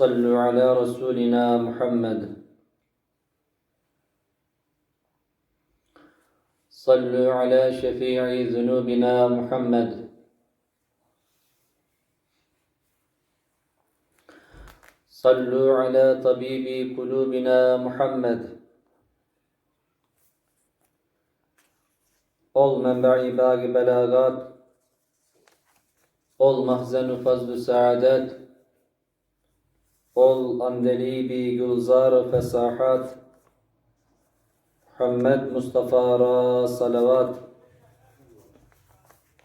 صلوا على رسولنا محمد. صلوا على شفيع ذنوبنا محمد. صلوا على طبيب قلوبنا محمد. Ol menba'i bagi belagat Ol mahzenu fazlu saadet Ol andelibi gülzar fesahat Muhammed Mustafa ra salavat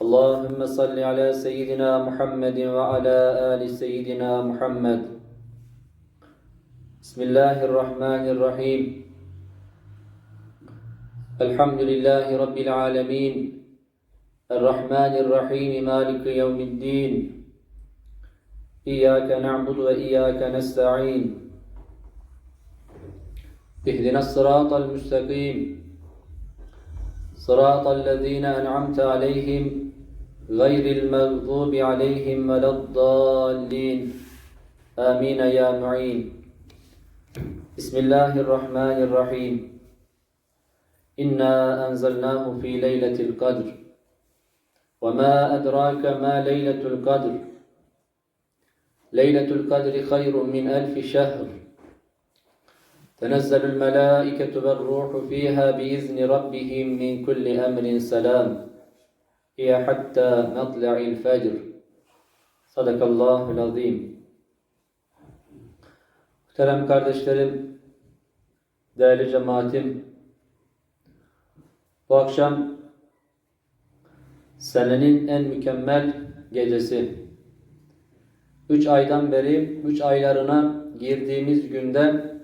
Allahümme salli ala seyyidina Muhammedin ve ala ali seyyidina Muhammed Bismillahirrahmanirrahim الحمد لله رب العالمين الرحمن الرحيم مالك يوم الدين إياك نعبد وإياك نستعين. اهدنا الصراط المستقيم. صراط الذين أنعمت عليهم غير المغضوب عليهم ولا الضالين. آمين يا معين. بسم الله الرحمن الرحيم. إنا أنزلناه في ليلة القدر. وما أدراك ما ليلة القدر؟ ليلة القدر خير من ألف شهر. تنزل الملائكة والروح فيها بإذن ربهم من كل أمر سلام. هي حتى مطلع الفجر. صدق الله العظيم. Muhterem kardeşlerim, değerli cemaatim, bu akşam senenin en mükemmel gecesi. Üç aydan beri, üç aylarına girdiğimiz günde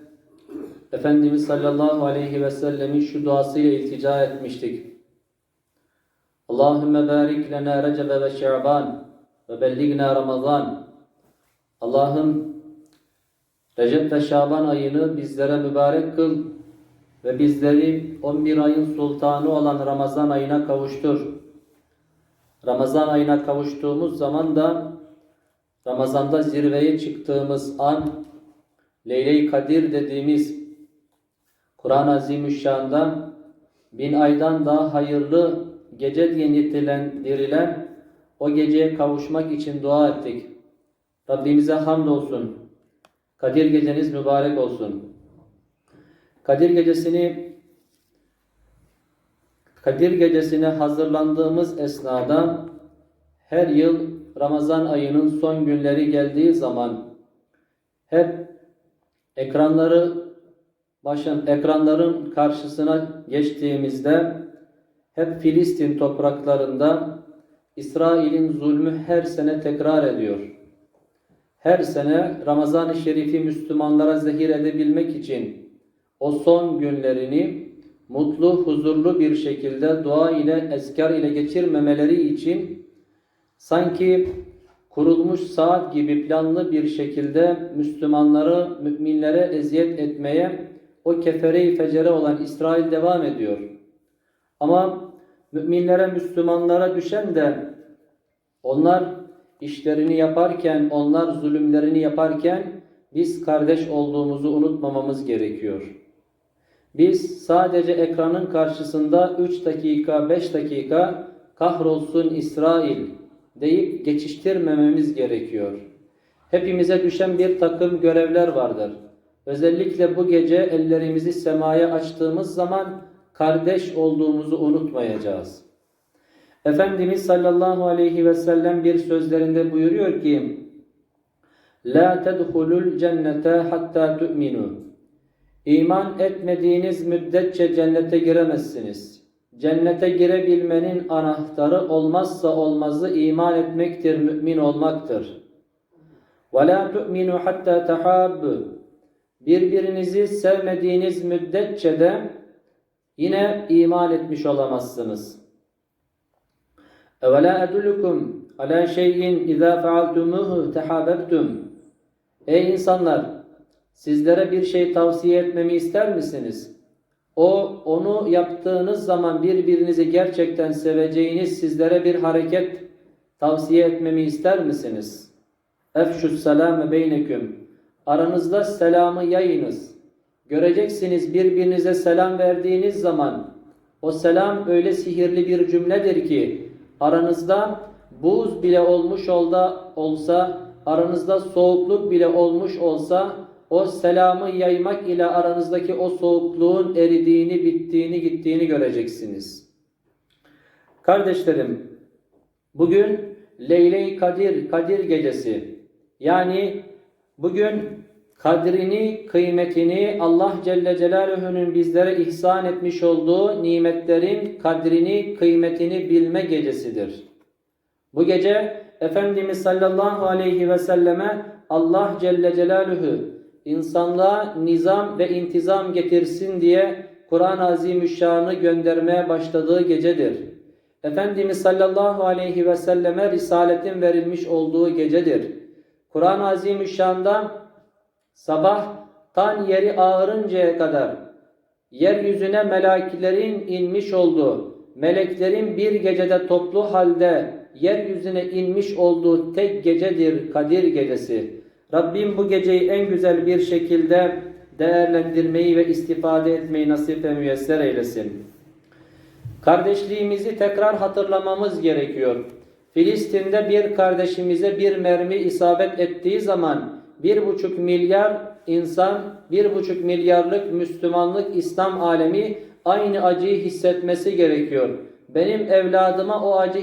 Efendimiz sallallahu aleyhi ve sellemin şu duasıyla iltica etmiştik. Allahümme barik lena recebe ve şaban ve belligna ramazan. Allah'ım Recep ve Şaban ayını bizlere mübarek kıl ve bizleri 11 ayın sultanı olan Ramazan ayına kavuştur. Ramazan ayına kavuştuğumuz zaman da Ramazan'da zirveye çıktığımız an Leyle-i Kadir dediğimiz Kur'an-ı Azimüşşan'da bin aydan daha hayırlı gece diye nitelendirilen o geceye kavuşmak için dua ettik. Rabbimize hamdolsun. Kadir geceniz mübarek olsun. Kadir gecesini Kadir gecesine hazırlandığımız esnada her yıl Ramazan ayının son günleri geldiği zaman hep ekranları başın ekranların karşısına geçtiğimizde hep Filistin topraklarında İsrail'in zulmü her sene tekrar ediyor. Her sene Ramazan-ı Şerif'i Müslümanlara zehir edebilmek için o son günlerini mutlu, huzurlu bir şekilde dua ile, ezkar ile geçirmemeleri için sanki kurulmuş saat gibi planlı bir şekilde Müslümanları, müminlere eziyet etmeye o kefere-i fecere olan İsrail devam ediyor. Ama müminlere, Müslümanlara düşen de onlar işlerini yaparken, onlar zulümlerini yaparken biz kardeş olduğumuzu unutmamamız gerekiyor. Biz sadece ekranın karşısında 3 dakika, 5 dakika kahrolsun İsrail deyip geçiştirmememiz gerekiyor. Hepimize düşen bir takım görevler vardır. Özellikle bu gece ellerimizi semaya açtığımız zaman kardeş olduğumuzu unutmayacağız. Efendimiz sallallahu aleyhi ve sellem bir sözlerinde buyuruyor ki La tedhulul cennete hatta tu'minu İman etmediğiniz müddetçe cennete giremezsiniz. Cennete girebilmenin anahtarı olmazsa olmazı iman etmektir, mümin olmaktır. وَلَا تُؤْمِنُوا حَتَّى تَحَابُّوا Birbirinizi sevmediğiniz müddetçe de yine iman etmiş olamazsınız. اَوَلَا أَدُلُكُمْ عَلَى شَيْءٍ اِذَا فَعَلْتُمُوهُ تَحَابَبْتُمْ Ey insanlar! Sizlere bir şey tavsiye etmemi ister misiniz? O, onu yaptığınız zaman birbirinizi gerçekten seveceğiniz sizlere bir hareket tavsiye etmemi ister misiniz? Efşus selame beyneküm. Aranızda selamı yayınız. Göreceksiniz birbirinize selam verdiğiniz zaman o selam öyle sihirli bir cümledir ki aranızda buz bile olmuş olda, olsa, aranızda soğukluk bile olmuş olsa o selamı yaymak ile aranızdaki o soğukluğun eridiğini, bittiğini, gittiğini göreceksiniz. Kardeşlerim, bugün Leyle-i Kadir, Kadir gecesi. Yani bugün kadrini, kıymetini Allah Celle Celaluhu'nun bizlere ihsan etmiş olduğu nimetlerin kadrini, kıymetini bilme gecesidir. Bu gece Efendimiz sallallahu aleyhi ve selleme Allah Celle Celaluhu insanlığa nizam ve intizam getirsin diye Kur'an-ı Azimüşşan'ı göndermeye başladığı gecedir. Efendimiz sallallahu aleyhi ve selleme risaletin verilmiş olduğu gecedir. Kur'an-ı Azimüşşan'da sabah tan yeri ağırıncaya kadar yeryüzüne meleklerin inmiş olduğu, meleklerin bir gecede toplu halde yeryüzüne inmiş olduğu tek gecedir Kadir gecesi. Rabbim bu geceyi en güzel bir şekilde değerlendirmeyi ve istifade etmeyi nasip ve müyesser eylesin. Kardeşliğimizi tekrar hatırlamamız gerekiyor. Filistin'de bir kardeşimize bir mermi isabet ettiği zaman bir buçuk milyar insan, bir buçuk milyarlık Müslümanlık İslam alemi aynı acıyı hissetmesi gerekiyor. Benim evladıma o acı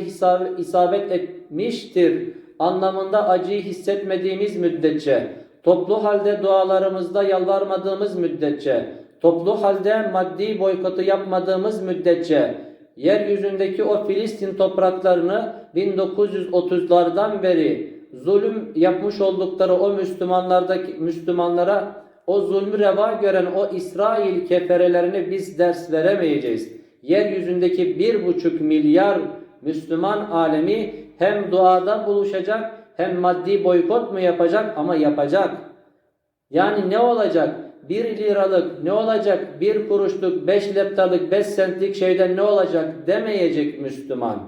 isabet etmiştir anlamında acıyı hissetmediğimiz müddetçe, toplu halde dualarımızda yalvarmadığımız müddetçe, toplu halde maddi boykotu yapmadığımız müddetçe, yeryüzündeki o Filistin topraklarını 1930'lardan beri zulüm yapmış oldukları o Müslümanlardaki Müslümanlara o zulmü reva gören o İsrail keferelerini biz ders veremeyeceğiz. Yeryüzündeki bir buçuk milyar Müslüman alemi hem duada buluşacak hem maddi boykot mu yapacak ama yapacak. Yani ne olacak? Bir liralık ne olacak? Bir kuruşluk, beş leptalık, beş sentlik şeyden ne olacak demeyecek Müslüman.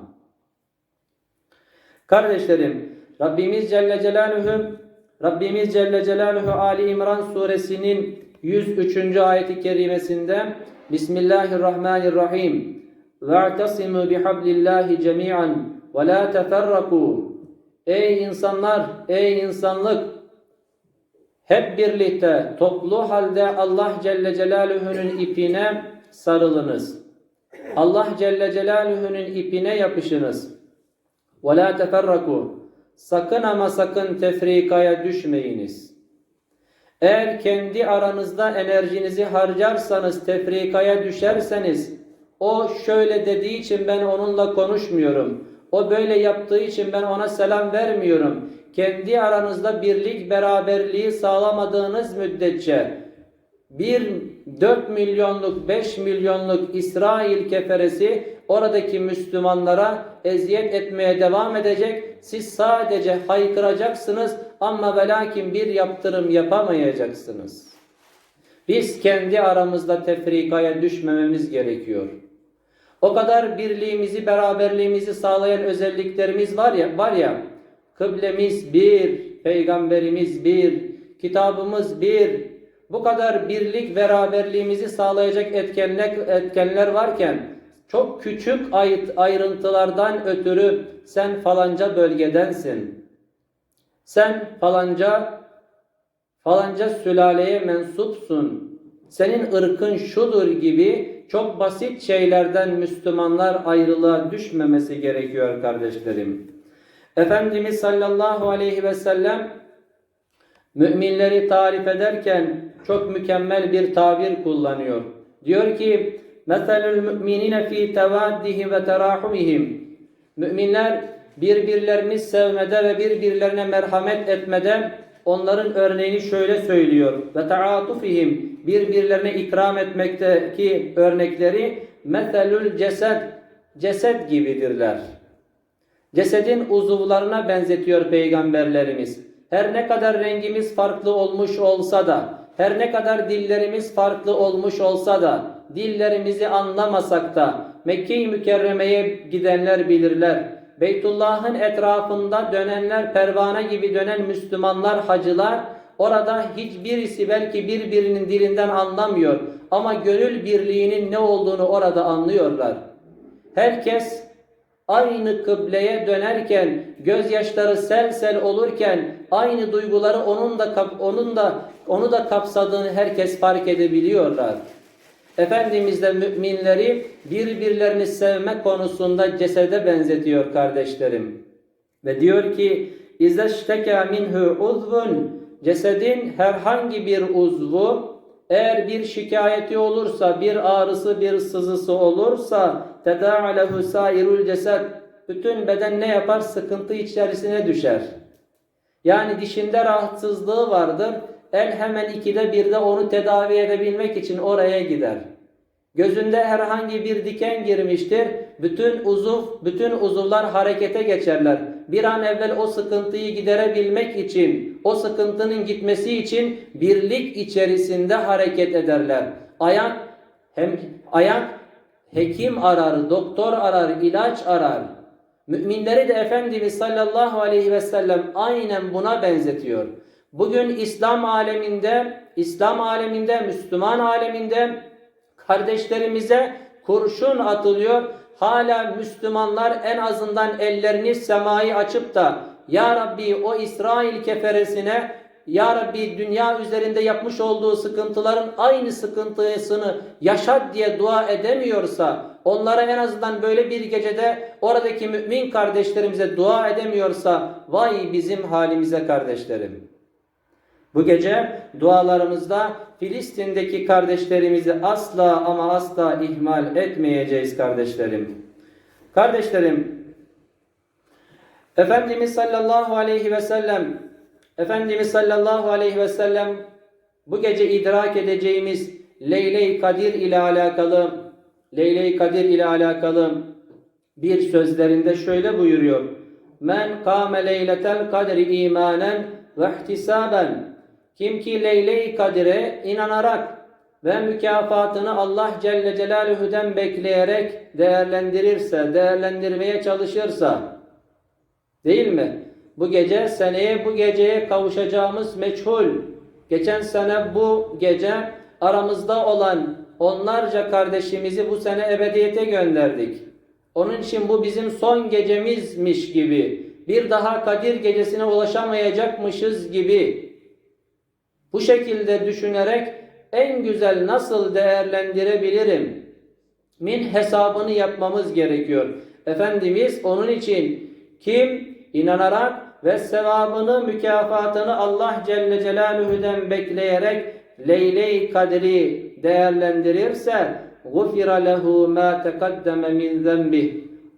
Kardeşlerim, Rabbimiz Celle Celaluhu Rabbimiz Celle Celaluhu Ali İmran suresinin 103. ayeti kerimesinde Bismillahirrahmanirrahim. Ve'tasimu bihablillahi cemi'an ve la teferraku. Ey insanlar, ey insanlık hep birlikte toplu halde Allah Celle Celaluhu'nun ipine sarılınız. Allah Celle Celaluhu'nun ipine yapışınız. Ve la teferraku. Sakın ama sakın tefrikaya düşmeyiniz. Eğer kendi aranızda enerjinizi harcarsanız, tefrikaya düşerseniz, o şöyle dediği için ben onunla konuşmuyorum. O böyle yaptığı için ben ona selam vermiyorum. Kendi aranızda birlik beraberliği sağlamadığınız müddetçe bir 4 milyonluk 5 milyonluk İsrail keferesi oradaki Müslümanlara eziyet etmeye devam edecek. Siz sadece haykıracaksınız ama ve lakin bir yaptırım yapamayacaksınız. Biz kendi aramızda tefrikaya düşmememiz gerekiyor. O kadar birliğimizi, beraberliğimizi sağlayan özelliklerimiz var ya, var ya, kıblemiz bir, peygamberimiz bir, kitabımız bir, bu kadar birlik, beraberliğimizi sağlayacak etkenler, etkenler varken, çok küçük ayrıntılardan ötürü sen falanca bölgedensin. Sen falanca falanca sülaleye mensupsun. Senin ırkın şudur gibi çok basit şeylerden Müslümanlar ayrılığa düşmemesi gerekiyor kardeşlerim. Efendimiz sallallahu aleyhi ve sellem müminleri tarif ederken çok mükemmel bir tabir kullanıyor. Diyor ki müminine fi tevaddihim ve terahumihim Müminler birbirlerini sevmede ve birbirlerine merhamet etmede onların örneğini şöyle söylüyor. Ve taatufihim birbirlerine ikram etmekteki örnekleri meselül cesed ceset gibidirler. Cesedin uzuvlarına benzetiyor peygamberlerimiz. Her ne kadar rengimiz farklı olmuş olsa da, her ne kadar dillerimiz farklı olmuş olsa da, dillerimizi anlamasak da, Mekke-i Mükerreme'ye gidenler bilirler. Beytullah'ın etrafında dönenler, pervane gibi dönen Müslümanlar, hacılar, orada hiçbirisi belki birbirinin dilinden anlamıyor. Ama gönül birliğinin ne olduğunu orada anlıyorlar. Herkes aynı kıbleye dönerken, gözyaşları sel sel olurken aynı duyguları onun da onun da onu da kapsadığını herkes fark edebiliyorlar. Efendimiz de müminleri birbirlerini sevme konusunda cesede benzetiyor kardeşlerim. Ve diyor ki İzeşteka minhu uzvun cesedin herhangi bir uzvu eğer bir şikayeti olursa, bir ağrısı, bir sızısı olursa tedâ'alehu sairul cesed bütün beden ne yapar? Sıkıntı içerisine düşer. Yani dişinde rahatsızlığı vardır. El hemen ikide birde onu tedavi edebilmek için oraya gider. Gözünde herhangi bir diken girmiştir. Bütün uzuv, bütün uzuvlar harekete geçerler. Bir an evvel o sıkıntıyı giderebilmek için, o sıkıntının gitmesi için birlik içerisinde hareket ederler. Ayak hem ayak hekim arar, doktor arar, ilaç arar. Müminleri de Efendimiz sallallahu aleyhi ve sellem aynen buna benzetiyor. Bugün İslam aleminde, İslam aleminde, Müslüman aleminde kardeşlerimize kurşun atılıyor. Hala Müslümanlar en azından ellerini semayı açıp da Ya Rabbi o İsrail keferesine Ya Rabbi dünya üzerinde yapmış olduğu sıkıntıların aynı sıkıntısını yaşat diye dua edemiyorsa onlara en azından böyle bir gecede oradaki mümin kardeşlerimize dua edemiyorsa vay bizim halimize kardeşlerim. Bu gece dualarımızda Filistin'deki kardeşlerimizi asla ama asla ihmal etmeyeceğiz kardeşlerim. Kardeşlerim, Efendimiz sallallahu aleyhi ve sellem Efendimiz sallallahu aleyhi ve sellem bu gece idrak edeceğimiz Leyle-i Kadir ile alakalı Leyle-i Kadir ile alakalı bir sözlerinde şöyle buyuruyor. Men kâme leyletel kadri imanen ve ihtisaben kim ki Leyle-i Kadir'e inanarak ve mükafatını Allah Celle Celaluhu'den bekleyerek değerlendirirse, değerlendirmeye çalışırsa değil mi? Bu gece seneye bu geceye kavuşacağımız meçhul. Geçen sene bu gece aramızda olan onlarca kardeşimizi bu sene ebediyete gönderdik. Onun için bu bizim son gecemizmiş gibi, bir daha Kadir gecesine ulaşamayacakmışız gibi bu şekilde düşünerek en güzel nasıl değerlendirebilirim? Min hesabını yapmamız gerekiyor. Efendimiz onun için kim inanarak ve sevabını, mükafatını Allah Celle Celaluhu'den bekleyerek Leyle-i Kadri değerlendirirse غُفِرَ لَهُ مَا تَقَدَّمَ مِنْ ذَنْبِهِ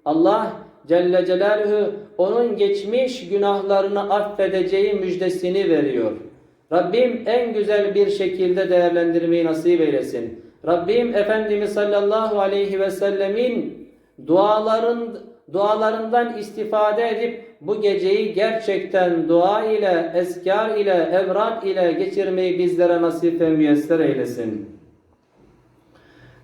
Allah Celle Celaluhu onun geçmiş günahlarını affedeceği müjdesini veriyor. Rabbim en güzel bir şekilde değerlendirmeyi nasip eylesin. Rabbim Efendimiz sallallahu aleyhi ve sellemin duaların dualarından istifade edip bu geceyi gerçekten dua ile, eskar ile, evrak ile geçirmeyi bizlere nasip ve müyesser eylesin.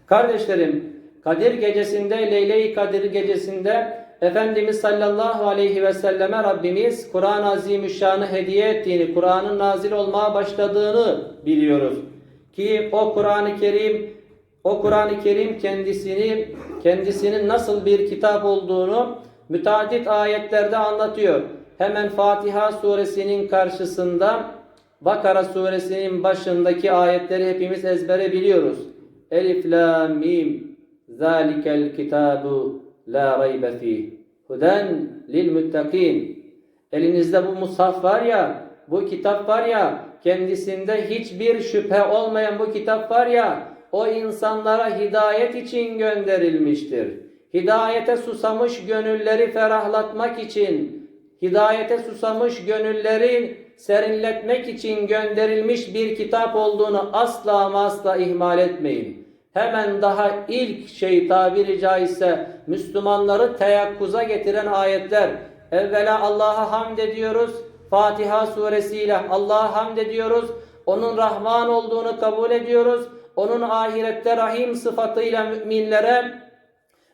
Kardeşlerim, Kadir gecesinde, Leyle-i Kadir gecesinde Efendimiz sallallahu aleyhi ve selleme Rabbimiz Kur'an-ı Azimüşşan'ı hediye ettiğini, Kur'an'ın nazil olmaya başladığını biliyoruz. Ki o Kur'an-ı Kerim o Kur'an-ı Kerim kendisini kendisinin nasıl bir kitap olduğunu müteaddit ayetlerde anlatıyor. Hemen Fatiha suresinin karşısında Bakara suresinin başındaki ayetleri hepimiz ezbere biliyoruz. Elif la mim zalikel kitabu la raybe fih huden lil muttakin. Elinizde bu mushaf var ya, bu kitap var ya, kendisinde hiçbir şüphe olmayan bu kitap var ya, o insanlara hidayet için gönderilmiştir. Hidayete susamış gönülleri ferahlatmak için, hidayete susamış gönülleri serinletmek için gönderilmiş bir kitap olduğunu asla ama asla ihmal etmeyin. Hemen daha ilk şey tabiri caizse Müslümanları teyakkuza getiren ayetler. Evvela Allah'a hamd ediyoruz. Fatiha suresiyle Allah'a hamd ediyoruz. Onun Rahman olduğunu kabul ediyoruz. Onun ahirette Rahim sıfatıyla müminlere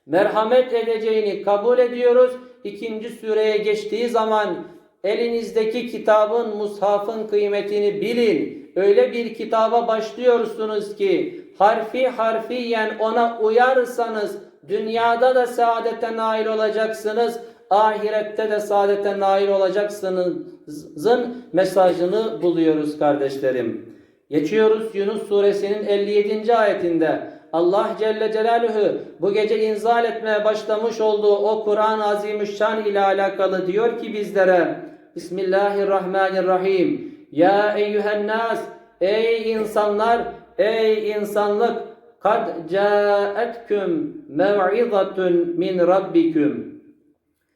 merhamet edeceğini kabul ediyoruz. İkinci sureye geçtiği zaman elinizdeki kitabın, mushafın kıymetini bilin. Öyle bir kitaba başlıyorsunuz ki harfi harfiyen ona uyarsanız dünyada da saadete nail olacaksınız. Ahirette de saadete nail olacaksınızın mesajını buluyoruz kardeşlerim. Geçiyoruz Yunus suresinin 57. ayetinde. Allah Celle Celaluhu bu gece inzal etmeye başlamış olduğu o Kur'an-ı Azimüşşan ile alakalı diyor ki bizlere Bismillahirrahmanirrahim Ya eyyühen nas Ey insanlar Ey insanlık Kad caetküm mev'izatun min rabbiküm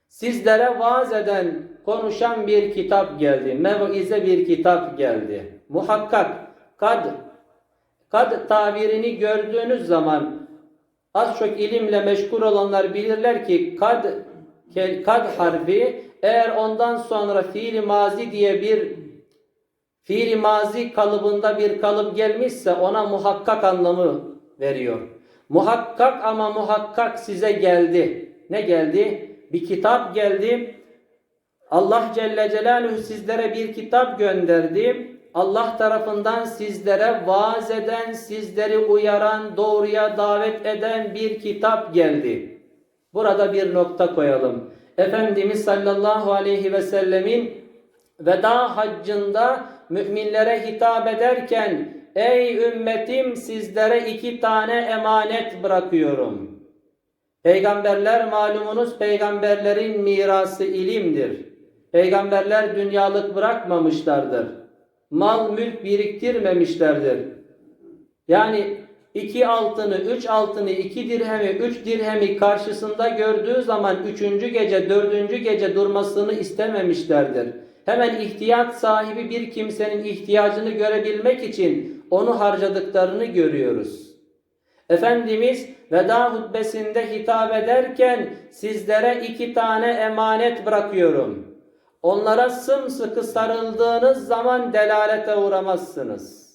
Sizlere vaaz eden, konuşan bir kitap geldi. Mev'ize bir kitap geldi. Muhakkak kad kad tabirini gördüğünüz zaman az çok ilimle meşgul olanlar bilirler ki kad kad harfi eğer ondan sonra fiili mazi diye bir fiili mazi kalıbında bir kalıp gelmişse ona muhakkak anlamı veriyor. Muhakkak ama muhakkak size geldi. Ne geldi? Bir kitap geldi. Allah Celle Celaluhu sizlere bir kitap gönderdi. Allah tarafından sizlere vaaz eden, sizleri uyaran, doğruya davet eden bir kitap geldi. Burada bir nokta koyalım. Efendimiz sallallahu aleyhi ve sellemin veda haccında müminlere hitap ederken Ey ümmetim sizlere iki tane emanet bırakıyorum. Peygamberler malumunuz peygamberlerin mirası ilimdir. Peygamberler dünyalık bırakmamışlardır. Mal mülk biriktirmemişlerdir. Yani iki altını, üç altını, iki dirhemi, üç dirhemi karşısında gördüğü zaman üçüncü gece, dördüncü gece durmasını istememişlerdir. Hemen ihtiyat sahibi bir kimsenin ihtiyacını görebilmek için onu harcadıklarını görüyoruz. Efendimiz veda hutbesinde hitap ederken sizlere iki tane emanet bırakıyorum. Onlara sımsıkı sarıldığınız zaman delalete uğramazsınız.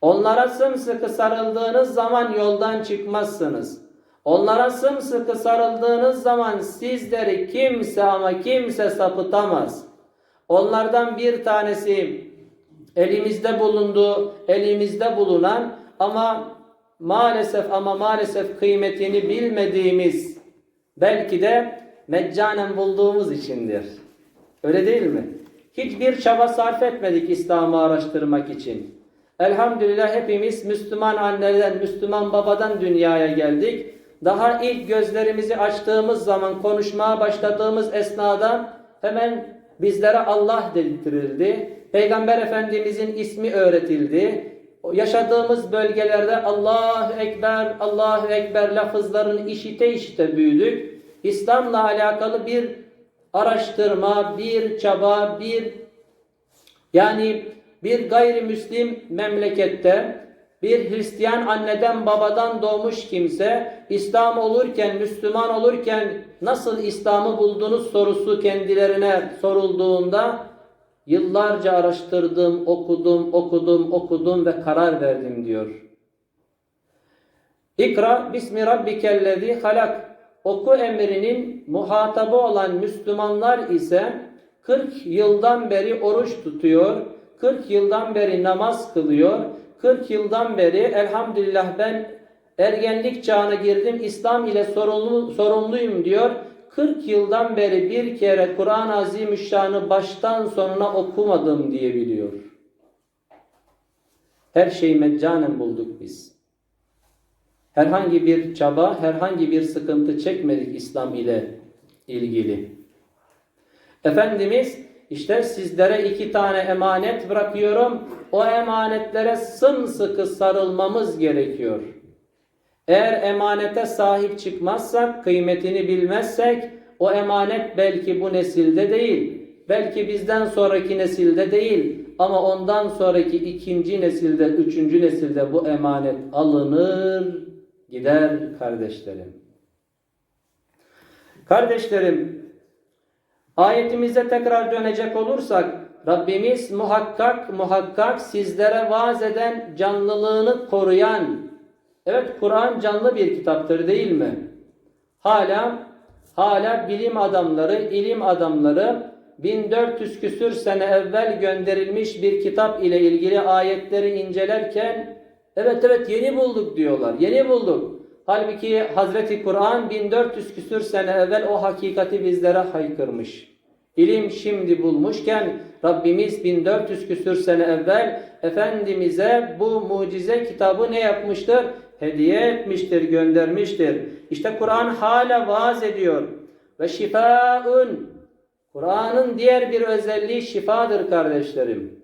Onlara sımsıkı sarıldığınız zaman yoldan çıkmazsınız. Onlara sımsıkı sarıldığınız zaman sizleri kimse ama kimse sapıtamaz. Onlardan bir tanesi elimizde bulunduğu, elimizde bulunan ama maalesef ama maalesef kıymetini bilmediğimiz belki de meccanen bulduğumuz içindir. Öyle değil mi? Hiçbir çaba sarf etmedik İslam'ı araştırmak için. Elhamdülillah hepimiz Müslüman anneden, Müslüman babadan dünyaya geldik. Daha ilk gözlerimizi açtığımız zaman konuşmaya başladığımız esnada hemen bizlere Allah dedirtildi. Peygamber Efendimizin ismi öğretildi. Yaşadığımız bölgelerde Allahu Ekber, Allahu Ekber lafızlarını işite işite büyüdük. İslam'la alakalı bir araştırma, bir çaba, bir yani bir gayrimüslim memlekette bir Hristiyan anneden babadan doğmuş kimse İslam olurken, Müslüman olurken nasıl İslam'ı buldunuz sorusu kendilerine sorulduğunda yıllarca araştırdım, okudum, okudum, okudum ve karar verdim diyor. İkra bismi rabbikellezi halak oku emrinin muhatabı olan Müslümanlar ise 40 yıldan beri oruç tutuyor, 40 yıldan beri namaz kılıyor, 40 yıldan beri elhamdülillah ben ergenlik çağına girdim, İslam ile sorumlu, sorumluyum diyor. 40 yıldan beri bir kere Kur'an-ı Azimüşşan'ı baştan sonuna okumadım diyebiliyor. Her şeyi meccanen bulduk biz. Herhangi bir çaba, herhangi bir sıkıntı çekmedik İslam ile ilgili. Efendimiz işte sizlere iki tane emanet bırakıyorum. O emanetlere sımsıkı sarılmamız gerekiyor. Eğer emanete sahip çıkmazsak, kıymetini bilmezsek o emanet belki bu nesilde değil. Belki bizden sonraki nesilde değil. Ama ondan sonraki ikinci nesilde, üçüncü nesilde bu emanet alınır, gider kardeşlerim. Kardeşlerim, ayetimize tekrar dönecek olursak, Rabbimiz muhakkak muhakkak sizlere vaaz eden, canlılığını koruyan, evet Kur'an canlı bir kitaptır değil mi? Hala, hala bilim adamları, ilim adamları 1400 küsür sene evvel gönderilmiş bir kitap ile ilgili ayetleri incelerken evet evet yeni bulduk diyorlar. Yeni bulduk. Halbuki Hazreti Kur'an 1400 küsür sene evvel o hakikati bizlere haykırmış. İlim şimdi bulmuşken Rabbimiz 1400 küsür sene evvel Efendimiz'e bu mucize kitabı ne yapmıştır? Hediye etmiştir, göndermiştir. İşte Kur'an hala vaaz ediyor. Ve şifaun Kur'an'ın diğer bir özelliği şifadır kardeşlerim.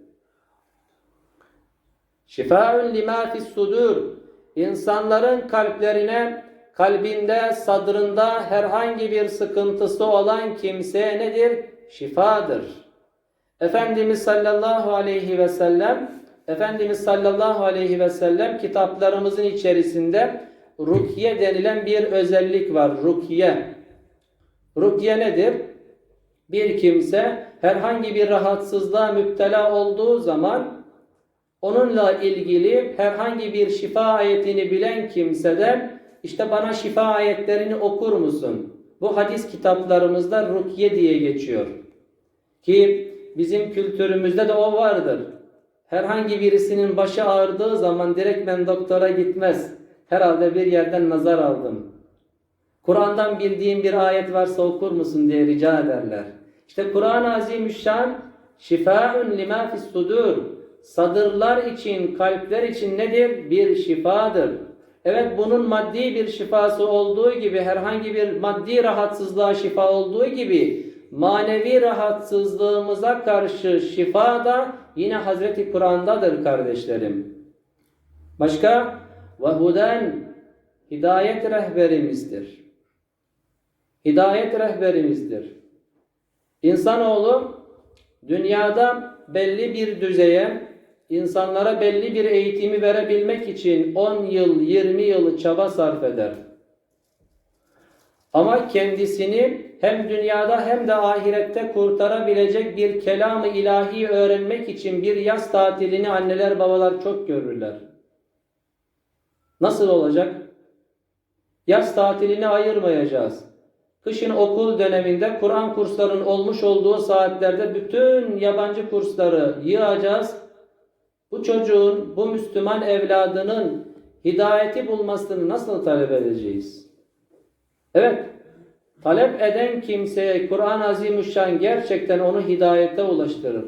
Şifaun lima fis sudur. İnsanların kalplerine, kalbinde, sadrında herhangi bir sıkıntısı olan kimseye nedir? Şifadır. Efendimiz sallallahu aleyhi ve sellem Efendimiz sallallahu aleyhi ve sellem kitaplarımızın içerisinde rukiye denilen bir özellik var. Rukiye. Rukiye nedir? Bir kimse herhangi bir rahatsızlığa müptela olduğu zaman onunla ilgili herhangi bir şifa ayetini bilen kimseden işte bana şifa ayetlerini okur musun? Bu hadis kitaplarımızda rukiye diye geçiyor. Ki bizim kültürümüzde de o vardır. Herhangi birisinin başı ağrıdığı zaman direkt ben doktora gitmez. Herhalde bir yerden nazar aldım. Kur'an'dan bildiğin bir ayet varsa okur musun diye rica ederler. İşte Kur'an-ı Azimüşşan şifaun lima fis sudur. Sadırlar için, kalpler için nedir? Bir şifadır. Evet bunun maddi bir şifası olduğu gibi herhangi bir maddi rahatsızlığa şifa olduğu gibi manevi rahatsızlığımıza karşı şifa da yine Hazreti Kur'an'dadır kardeşlerim. Başka? Ve huden hidayet rehberimizdir. Hidayet rehberimizdir. İnsanoğlu dünyada belli bir düzeye, insanlara belli bir eğitimi verebilmek için 10 yıl, 20 yıl çaba sarf eder. Ama kendisini hem dünyada hem de ahirette kurtarabilecek bir kelamı ilahi öğrenmek için bir yaz tatilini anneler babalar çok görürler. Nasıl olacak? Yaz tatilini ayırmayacağız. Kışın okul döneminde Kur'an kurslarının olmuş olduğu saatlerde bütün yabancı kursları yığacağız. Bu çocuğun, bu Müslüman evladının hidayeti bulmasını nasıl talep edeceğiz? Evet, talep eden kimseye Kur'an-ı Azimüşşan gerçekten onu hidayete ulaştırır.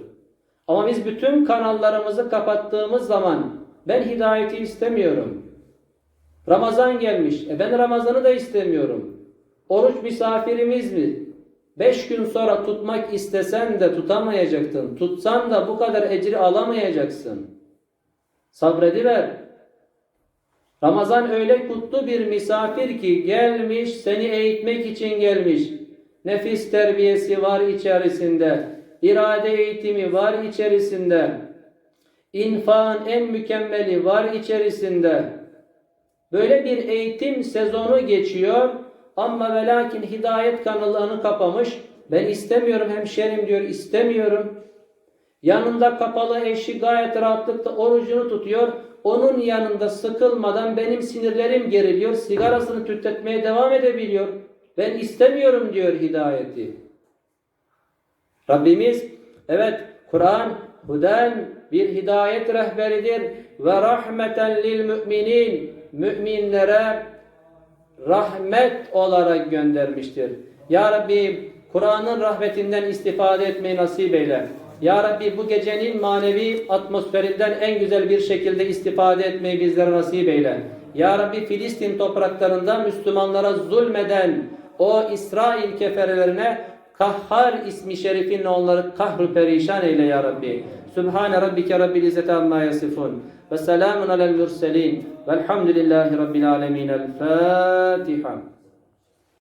Ama biz bütün kanallarımızı kapattığımız zaman ben hidayeti istemiyorum. Ramazan gelmiş, e ben Ramazan'ı da istemiyorum. Oruç misafirimiz mi? Beş gün sonra tutmak istesen de tutamayacaktın. Tutsan da bu kadar ecri alamayacaksın. Sabrediver. Ramazan öyle kutlu bir misafir ki gelmiş, seni eğitmek için gelmiş. Nefis terbiyesi var içerisinde. irade eğitimi var içerisinde. İnfağın en mükemmeli var içerisinde. Böyle bir eğitim sezonu geçiyor. Ama ve lakin hidayet kanalını kapamış. Ben istemiyorum hemşerim diyor istemiyorum. Yanında kapalı eşi gayet rahatlıkla orucunu tutuyor. Onun yanında sıkılmadan benim sinirlerim geriliyor. Sigarasını tüttetmeye devam edebiliyor. Ben istemiyorum diyor hidayeti. Rabbimiz evet Kur'an huden bir hidayet rehberidir ve rahmeten lil müminin müminlere rahmet olarak göndermiştir. Ya Rabbi Kur'an'ın rahmetinden istifade etmeyi nasip eyle. Ya Rabbi bu gecenin manevi atmosferinden en güzel bir şekilde istifade etmeyi bizlere nasip eyle. Ya Rabbi Filistin topraklarında Müslümanlara zulmeden o İsrail keferelerine Kahhar ismi şerifinle onları kahru perişan eyle ya Rabbi. Sübhane rabbike rabbil izzeti amma yasifun. Ve selamun alel murselin. Velhamdülillahi rabbil alemin. El Fatiha.